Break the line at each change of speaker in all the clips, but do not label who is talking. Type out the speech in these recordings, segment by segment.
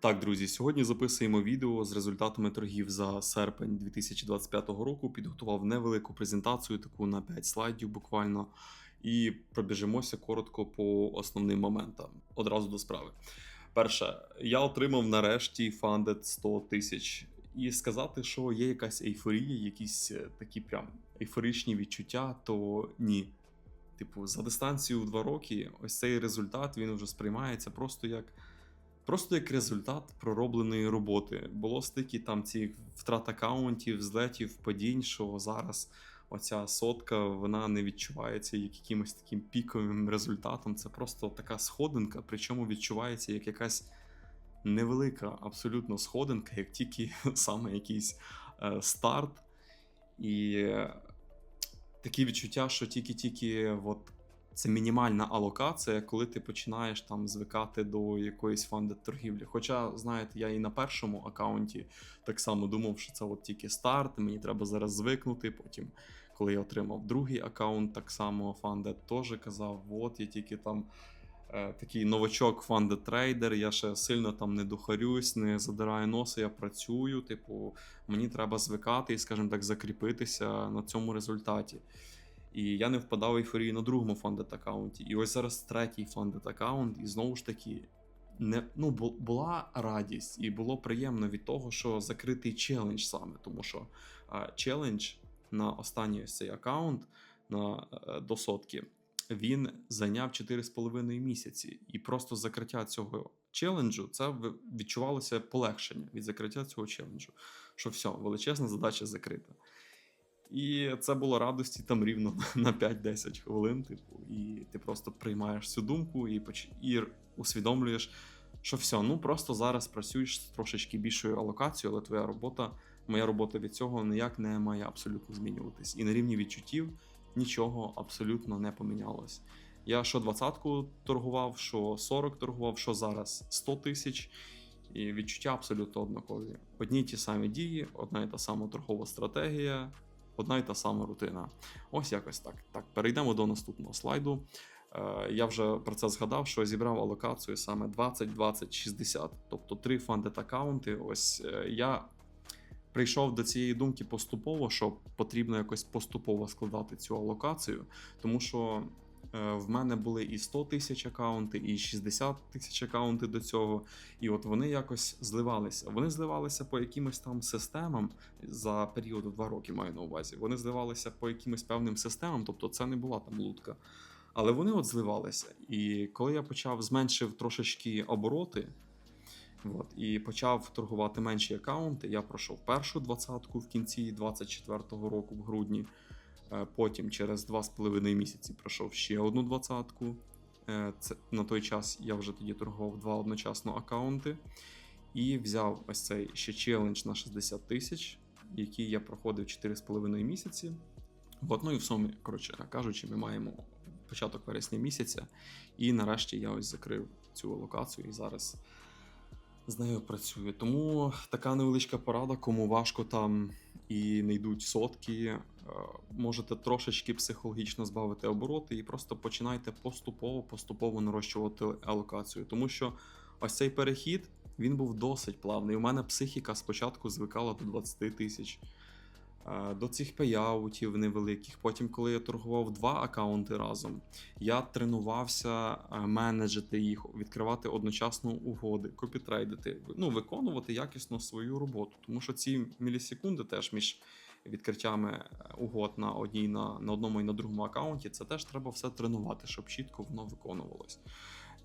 Так, друзі, сьогодні записуємо відео з результатами торгів за серпень 2025 року. Підготував невелику презентацію, таку на 5 слайдів буквально, і пробіжимося коротко по основним моментам. Одразу до справи. Перше, я отримав нарешті фандед 100 тисяч. І сказати, що є якась ейфорія, якісь е, такі прям ейфоричні відчуття, то ні. Типу, за дистанцію в 2 роки, ось цей результат він вже сприймається просто як. Просто як результат проробленої роботи. Було стільки там цих втрат аккаунтів, злетів, падінь, що зараз оця сотка вона не відчувається як якимось таким піковим результатом. Це просто така сходинка, причому відчувається як якась невелика абсолютно сходинка, як тільки саме якийсь е, старт. І е, такі відчуття, що тільки-тільки от це мінімальна алокація, коли ти починаєш там звикати до якоїсь фандед торгівлі. Хоча, знаєте, я і на першому аккаунті так само думав, що це от тільки старт, мені треба зараз звикнути. Потім, коли я отримав другий аккаунт, так само фандед теж казав: от я тільки там. е, Такий новачок фандед трейдер, я ще сильно там не духарюсь, не задираю носа, я працюю. Типу, мені треба звикати і, скажімо так, закріпитися на цьому результаті. І я не впадав в ейфорію на другому фандет аккаунті. І ось зараз третій фандет аккаунт, і знову ж таки, не, ну, була радість, і було приємно від того, що закритий челендж саме, тому що а, челендж на останній ось цей аккаунт на, е, до сотки. Він зайняв 4,5 місяці, і просто закриття цього челенджу це відчувалося полегшення від закриття цього челенджу. Що все, величезна задача закрита. І це було радості там рівно на 5-10 хвилин. Типу, і ти просто приймаєш цю думку і, поч- і усвідомлюєш, що все, ну просто зараз працюєш з трошечки більшою алокацією, але твоя робота, моя робота від цього ніяк не має абсолютно змінюватись. І на рівні відчуттів нічого абсолютно не помінялось. Я що 20-ку торгував, що 40 торгував, що зараз 100 тисяч. І відчуття абсолютно однакові. Одні й ті самі дії, одна і та сама торгова стратегія, одна і та сама рутина. Ось якось так. Так, перейдемо до наступного слайду. Е, я вже про це згадав, що зібрав алокацію саме 20, 20, 60, тобто три фандет аккаунти. Ось е, я прийшов до цієї думки поступово, що потрібно якось поступово складати цю алокацію, тому що. Е, В мене були і 100 тисяч аккаунти, і 60 тисяч аккаунти до цього. І от вони якось зливалися. Вони зливалися по якимось там системам за період 2 роки, маю на увазі. Вони зливалися по якимось певним системам, тобто це не була там лутка. Але вони от зливалися. І коли я почав зменшив трошечки обороти. От, і почав торгувати менші аккаунти. Я пройшов першу двадцятку в кінці 24-го року, в грудні. Е, Потім через 2,5 місяці пройшов ще одну двадцятку. Е, Це на той час я вже тоді торгував два одночасно аккаунти. І взяв ось цей ще челендж на 60 тисяч, який я проходив 4,5 місяці. От, ну в сумі, коротше кажучи, ми маємо початок вересня місяця. І нарешті я ось закрив цю локацію і зараз з нею працюю. Тому така невеличка порада, кому важко там і не йдуть сотки. Е, Можете трошечки психологічно збавити обороти і просто починайте поступово, поступово нарощувати алокацію. Тому що ось цей перехід він був досить плавний. У мене психіка спочатку звикала до 20 тисяч. е, До цих пеяутів невеликих. Потім, коли я торгував два аккаунти разом, я тренувався е, менеджити їх, відкривати одночасно угоди, копітрейдити, ну, виконувати якісно свою роботу. Тому що ці мілісекунди теж між відкриттями е, угод на одній на, на одному і на другому аккаунті, це теж треба все тренувати, щоб чітко воно виконувалось.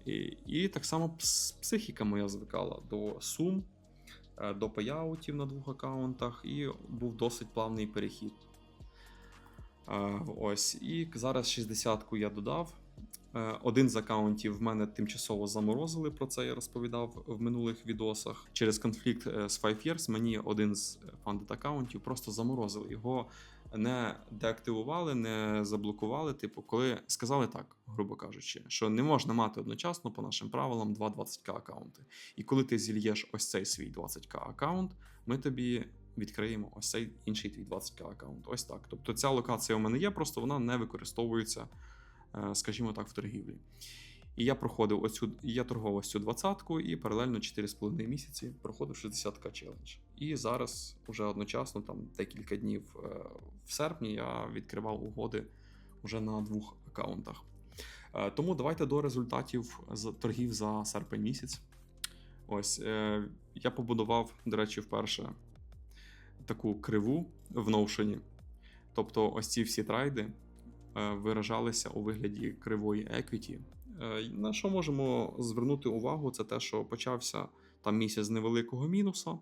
І, і так само пс- психіка моя звикала до сум, е, до пеяутів на двох аккаунтах, і був досить плавний перехід. Е, Ось, і зараз 60-ку я додав. Е, Один з аккаунтів в мене тимчасово заморозили, про це я розповідав в минулих відосах. Через конфлікт е, з Five Years мені один з фандет аккаунтів просто заморозили. Його не деактивували, не заблокували. Типу, коли сказали так, грубо кажучи, що не можна мати одночасно по нашим правилам два 20к аккаунти. І коли ти зільєш ось цей свій 20к аккаунт, ми тобі відкриємо ось цей інший твій 20к аккаунт. Ось так. Тобто ця локація у мене є, просто вона не використовується, скажімо так, в торгівлі. І я проходив оцю, я торгував ось цю двадцятку і паралельно 4,5 місяці проходив 60к челендж. І зараз уже одночасно, там декілька днів е, в серпні, я відкривав угоди вже на двох аккаунтах. Е, Тому давайте до результатів торгів за серпень місяць. Ось е, я побудував, до речі, вперше таку криву в Notion. Тобто, ось ці всі трейди е, виражалися у вигляді кривої equity. Е, На що можемо звернути увагу, це те, що почався там місяць невеликого мінуса.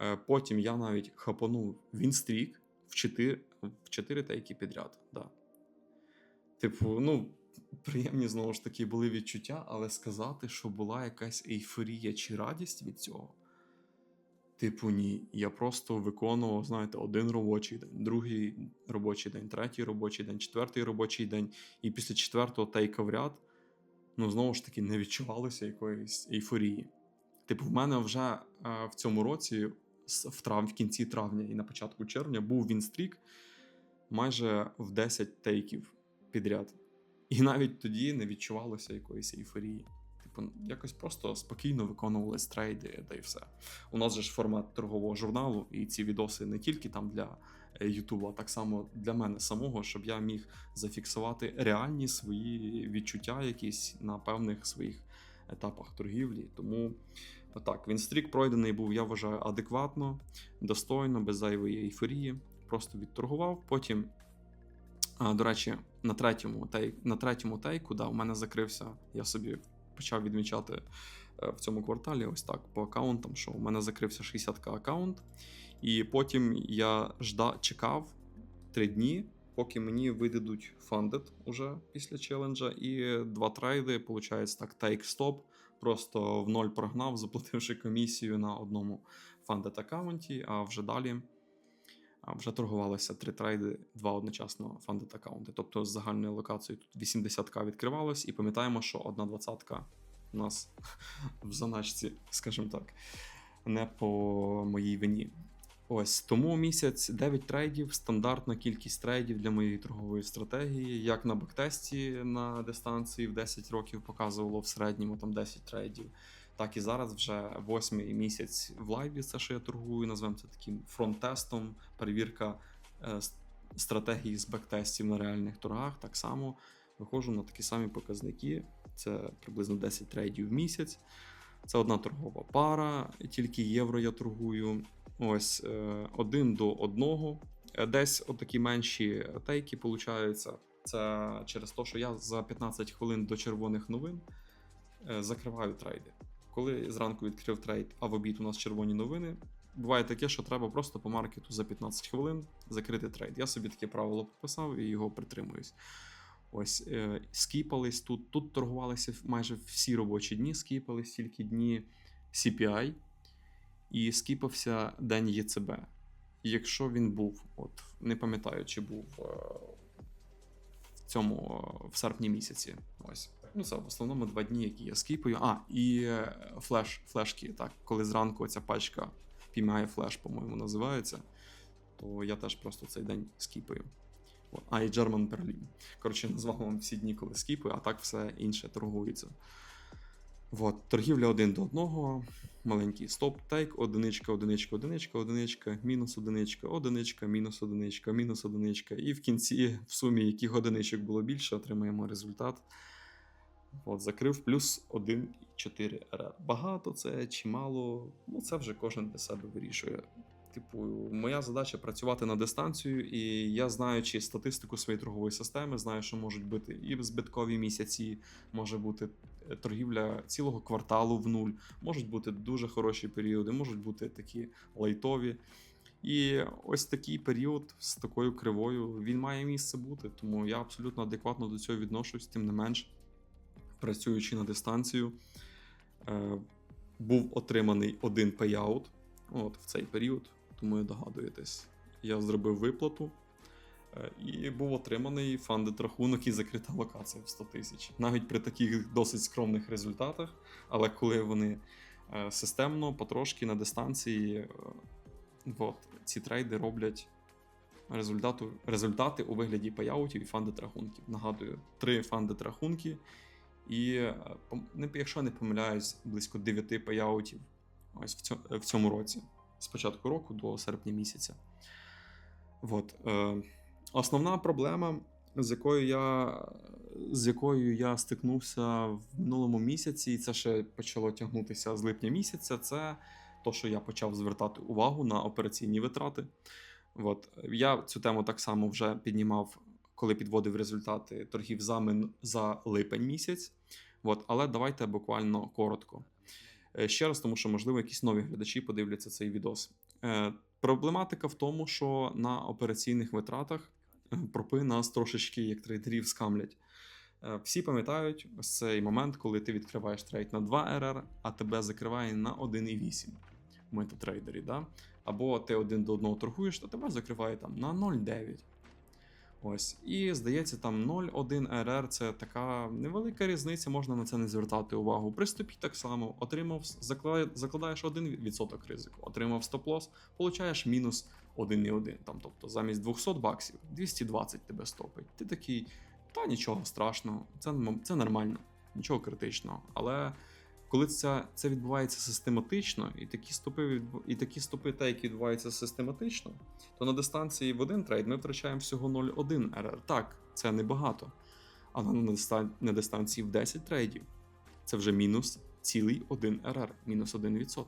Е, Потім я навіть хапанув Вінстрік в 4, в 4 тейки підряд. Да. Типу, ну, приємні знову ж таки були відчуття, але сказати, що була якась ейфорія чи радість від цього. Типу, ні. Я просто виконував, знаєте, один робочий день, другий робочий день, третій робочий день, четвертий робочий день, і після четвертого тейка в ряд, ну, знову ж таки, не відчувалося якоїсь ейфорії. Типу, в мене вже е, в цьому році, в, трав, в кінці травня і на початку червня, був вінстрік майже в 10 тейків підряд. І навіть тоді не відчувалося якоїсь ейфорії. Типу, якось просто спокійно виконувались трейди, та й все. У нас же ж формат торгового журналу, і ці відоси не тільки там для е, Ютуба, а так само для мене самого, щоб я міг зафіксувати реальні свої відчуття, якісь на певних своїх етапах торгівлі. Тому так, вінстрік пройдений був, я вважаю, адекватно, достойно, без зайвої ейфорії. Просто відторгував. Потім, до речі, на третьому, тей, на третьому тейку, да, у мене закрився, я собі почав відмічати е, в цьому кварталі, ось так, по аккаунтам, що у мене закрився 60к аккаунт. І потім я жда, чекав 3 дні, поки мені видадуть фандед уже після челенджа, і два трейди, виходить так, тейк-стоп, просто в ноль прогнав, заплативши комісію на одному фандед аккаунті, а вже далі вже торгувалися три трейди, два одночасно фандед аккаунти. Тобто з загальною локацією тут 80к відкривалось, і пам'ятаємо, що одна двадцятка у нас в заначці, скажімо так, не по моїй вині. Ось тому місяць 9 трейдів, стандартна кількість трейдів для моєї торгової стратегії. Як на бактесті на дистанції в 10 років показувало в середньому там 10 трейдів. Так і зараз вже восьмий місяць в лайві, це що я торгую, назвемо це таким фронт-тестом, перевірка е, стратегії з бектестів на реальних торгах. Так само виходжу на такі самі показники. Це приблизно 10 трейдів в місяць. Це одна торгова пара, тільки євро я торгую. Ось е, один до одного. Е, Десь отакі менші тейки получаються. Це через те, що я за 15 хвилин до червоних новин е, закриваю трейди. Коли зранку відкрив трейд, а в обід у нас червоні новини. Буває таке, що треба просто по маркету за 15 хвилин закрити трейд. Я собі таке правило прописав і його притримуюсь. Ось е, скіпались тут. Тут торгувалися майже всі робочі дні, скіпались тільки дні CPI і скіпався день ЄЦБ. Якщо він був, от не пам'ятаю, чи був е, цьому е, в серпні місяці. Ось. Ну, це в основному два дні, які я скіпаю. А, і е, флеш, флешки, так, коли зранку ця пачка PMI флеш, по-моєму, називається, то я теж просто цей день скіпаю. А, і German Berlin. Коротше, назвав вам всі дні, коли скіпаю, а так все інше торгується. От, торгівля один до одного, маленький стоп-тейк, одиничка, одиничка, одиничка, одиничка, мінус одиничка, одиничка, мінус одиничка, мінус одиничка. І в кінці, в сумі, яких одиничок було більше, отримаємо результат. От, закрив плюс 1,4 РР. Багато це чи мало, ну це вже кожен для себе вирішує. Типу, моя задача працювати на дистанцію, і я знаючи статистику своєї торгової системи, знаю, що можуть бути і збиткові місяці, може бути е, торгівля цілого кварталу в нуль, можуть бути дуже хороші періоди, можуть бути такі лайтові. І ось такий період з такою кривою він має місце бути, тому я абсолютно адекватно до цього відношусь, тим не менш, працюючи на дистанцію, е, був отриманий один пейаут от, в цей період, тому ви догадуєтесь. Я зробив виплату е, і був отриманий фандед рахунок і закрита локація в 100 тисяч. Навіть при таких досить скромних результатах, але коли вони е, системно, потрошки на дистанції, е, от, ці трейди роблять результату, результати у вигляді пейаутів і фандед рахунків. Нагадую, три фандед рахунки І якщо не помиляюсь, близько 9 пейаутів ось в цьому році, з початку року до серпня місяця. От, е, основна проблема, з якою я, з якою я стикнувся в минулому місяці, і це ще почало тягнутися з липня місяця, це то, що я почав звертати увагу на операційні витрати. От, я цю тему так само вже піднімав, коли підводив результати торгів за, мин- за липень місяць. От, але давайте буквально коротко. Е, Ще раз, тому що, можливо, якісь нові глядачі подивляться цей відос. Е, Проблематика в тому, що на операційних витратах е, пропи нас трошечки як трейдерів скамлять. Всі пам'ятають цей момент, коли ти відкриваєш трейд на 2 РР, а тебе закриває на 1,8 в метатрейдері. Да? Або ти один до одного торгуєш, то тебе закриває там на 0,9. Ось. І здається, там 0,1 РР це така невелика різниця, можна на це не звертати увагу. При стопі так само отримав, закла- закладаєш 1% ризику, отримав стоп-лосс, получаєш мінус 1,1. Там, тобто замість 200 баксів 220 тебе стопить. Ти такий, та нічого страшного, це, це нормально, нічого критичного. Але коли це, це відбувається систематично, і такі стопи і такі стопи, та, які відбуваються систематично, то на дистанції в один трейд ми втрачаємо всього 0,1 РР. Так, це небагато. Але на, дистан- на дистанції в 10 трейдів це вже мінус цілий 1 РР, мінус 1%.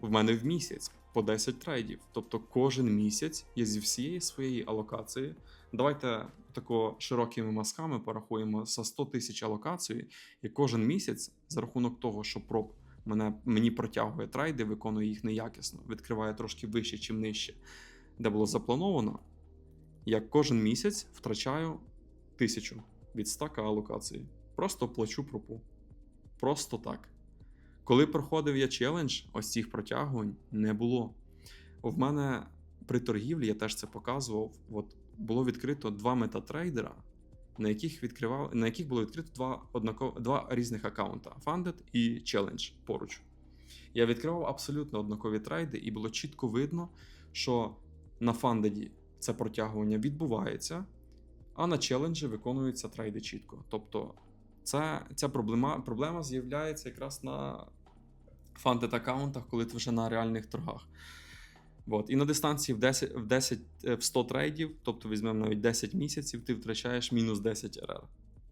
В мене в місяць по 10 трейдів. Тобто кожен місяць я зі всієї своєї алокації. Давайте тако широкими мазками порахуємо за 100 тисяч алокації, і кожен місяць за рахунок того, що проб мене, мені протягує трейди, виконує їх неякісно, відкриває трошки вище чи нижче, де було заплановано. Я кожен місяць втрачаю тисячу від стака алокації. Просто плачу пропу. Просто так. Коли проходив я челендж, ось цих протягувань не було. В мене при торгівлі, я теж це показував. От було відкрито два метатрейдера, на яких відкривав, на яких було відкрито два, однаково, два різних аккаунта: Funded і Challenge поруч. Я відкривав абсолютно однакові трейди, і було чітко видно, що на Funded це протягування відбувається, а на челенджі виконуються трейди чітко. Тобто, це, ця проблема, проблема з'являється якраз на фандед аккаунтах, коли ти вже на реальних торгах. От. І на дистанції в 10, в 10 е, в 100 трейдів, тобто візьмемо навіть 10 місяців, ти втрачаєш мінус 10 РР.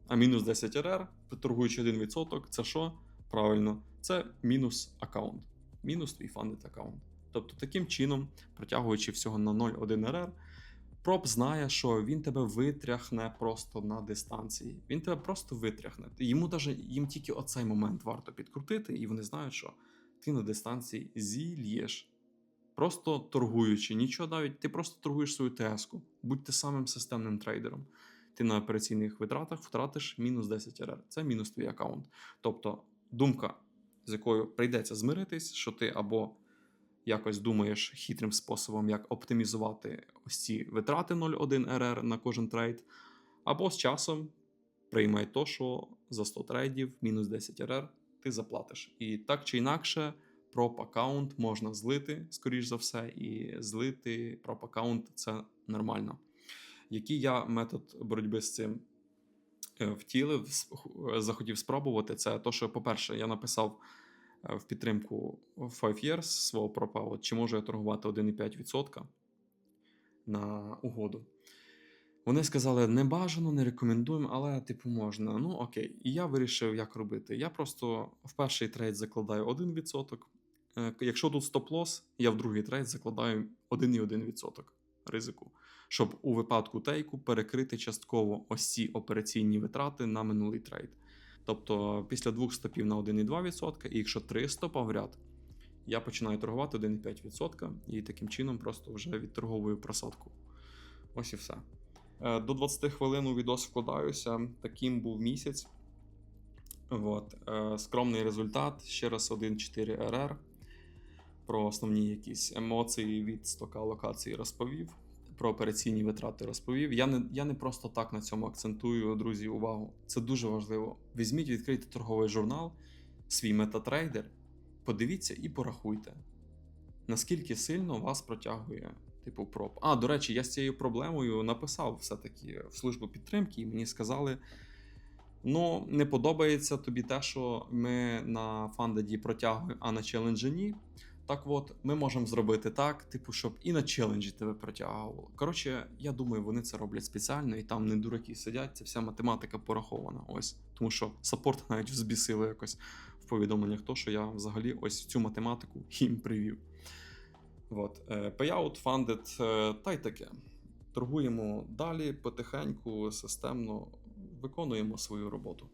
А мінус 10 РР, торгуючи 1%, це що? Правильно, це мінус аккаунт. Мінус твій фандед аккаунт. Тобто, таким чином, протягуючи всього на 0,1 РР, проб знає, що він тебе витряхне просто на дистанції. Він тебе просто витряхне. Йому даже, їм тільки оцей момент варто підкрутити, і вони знають, що ти на дистанції зільєш. Просто торгуючи, нічого навіть, ти просто торгуєш свою ТС-ку. Будь ти самим системним трейдером. Ти на операційних витратах втратиш мінус 10 РР. Це мінус твій аккаунт. Тобто, думка, з якою прийдеться змиритись, що ти або якось думаєш хитрим способом, як оптимізувати ось ці витрати 0,1 РР на кожен трейд, або з часом приймай то, що за 100 трейдів мінус 10 РР ти заплатиш. І так чи інакше, прop аккаунт можна злити, скоріш за все, і злити прop аккаунт це нормально. Який я метод боротьби з цим е, втілив, захотів спробувати, це то, що, по-перше, я написав е, в підтримку 5 years свого пропа, чи можу я торгувати 1,5% на угоду. Вони сказали, не бажано, не рекомендуємо, але типу можна. Ну окей. І я вирішив, як робити. Я просто в перший трейд закладаю 1%. Е, Якщо тут стоп-лосс, я в другий трейд закладаю 1,1% ризику, щоб у випадку тейку перекрити частково ось ці операційні витрати на минулий трейд. Тобто після двох стопів на 1,2%, і якщо три стопа в ряд, я починаю торгувати 1,5% і таким чином просто вже відторговую просадку. Ось і все. Е, До 20 хвилин у відос вкладаюся. Таким був місяць. От. е, Скромний результат. Ще раз 1,4 РР. Про основні якісь емоції від стока локації розповів. Про операційні витрати розповів. Я не, я не просто так на цьому акцентую, друзі, увагу. Це дуже важливо. Візьміть, відкрийте торговий журнал, свій метатрейдер, подивіться і порахуйте, наскільки сильно вас протягує типу проб. А, до речі, я з цією проблемою написав все-таки в службу підтримки, і мені сказали, Ну, не подобається тобі те, що ми на фандеді протягуємо, а на челенджі ні. Так от, ми можемо зробити так, типу, щоб і на челенджі тебе протягувало. Коротше, я думаю, вони це роблять спеціально, і там не дураки сидять, це вся математика порахована. Ось. Тому що саппорт навіть взбісили якось в повідомленнях, то, що я взагалі ось цю математику їм привів. От. е, Payout, funded, е, та й таке. Торгуємо далі потихеньку, системно виконуємо свою роботу.